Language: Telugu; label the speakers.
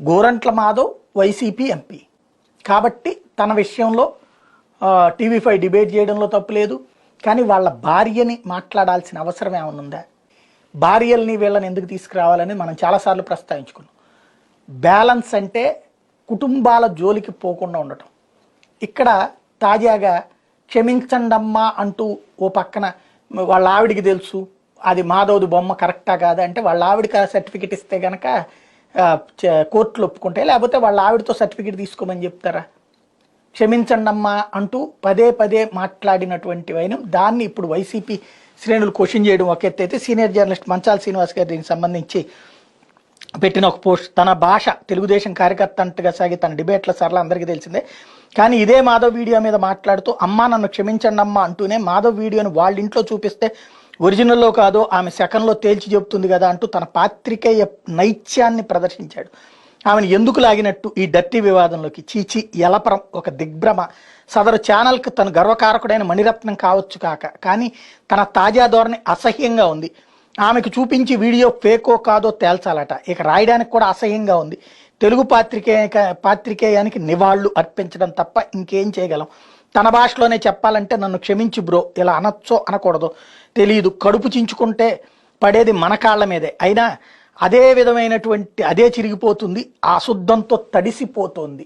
Speaker 1: Gorantla Madhav YCP MP. కాబట్టి తన విషయంలో టీవీ ఫైవ్ డిబేట్ చేయడంలో తప్పు లేదు. కానీ వాళ్ళ భార్యని మాట్లాడాల్సిన అవసరం ఏమైనా ఉందా? భార్యల్ని వీళ్ళని ఎందుకు తీసుకురావాలని మనం చాలాసార్లు ప్రస్తావించుకున్నాం. బ్యాలెన్స్ అంటే కుటుంబాల జోలికి పోకుండా ఉండటం. ఇక్కడ తాజాగా క్షమించండమ్మా అంటూ ఓ పక్కన వాళ్ళ ఆవిడికి తెలుసు అది మాధవ్ది బొమ్మ కరెక్టా కాదా అంటే వాళ్ళ ఆవిడకి సర్టిఫికెట్ ఇస్తే కనుక కోర్టులు ఒప్పుకుంటాయి. లేకపోతే వాళ్ళ ఆవిడతో సర్టిఫికేట్ తీసుకోమని చెప్తారా? క్షమించండమ్మా అంటూ పదే పదే మాట్లాడినటువంటి వైనం. దాన్ని ఇప్పుడు వైసీపీ శ్రేణులు క్వశ్చన్ చేయడం ఒక ఎత్తు. అయితే సీనియర్ జర్నలిస్ట్ మంచాల శ్రీనివాస్ గారు దీనికి సంబంధించి పెట్టిన ఒక పోస్ట్. తన భాష తెలుగుదేశం కార్యకర్త అంటగా సాగి తన డిబేట్ల సరళ అందరికీ తెలిసిందే. కానీ ఇదే మాధవ్ వీడియో మీద మాట్లాడుతూ అమ్మా నన్ను క్షమించండి అమ్మా అంటూనే మాధవ్ వీడియోని వాళ్ళ ఇంట్లో చూపిస్తే ఒరిజినల్లో కాదో ఆమె సెకండ్లో తేల్చి చెబుతుంది కదా అంటూ తన పాత్రికేయ నైత్యాన్ని ప్రదర్శించాడు. ఆమెను ఎందుకు లాగినట్టు ఈ డర్టీ వివాదంలోకి? చీచి ఎలపరం ఒక దిగ్భ్రమ. సదరు ఛానల్కి తను గర్వకారకుడైన మణిరత్నం కావచ్చు కాక కానీ తన తాజా ధోరణి అసహ్యంగా ఉంది. ఆమెకు చూపించి వీడియో ఫేకో కాదో తేల్చాలట. ఇక రాయడానికి కూడా అసహ్యంగా ఉంది. తెలుగు పాత్రికేయ పాత్రికేయానికి నివాళులు అర్పించడం తప్ప ఇంకేం చేయగలం? తన భాషలోనే చెప్పాలంటే నన్ను క్షమించు బ్రో ఇలా అనొచ్చో అనకూడదో తెలియదు కడుపు చించుకుంటే పడేది మన కాళ్ళ మీదే. అయినా అదే విధమైనటువంటి అదే చిరిగిపోతుంది ఆ శుద్ధంతో తడిసిపోతోంది.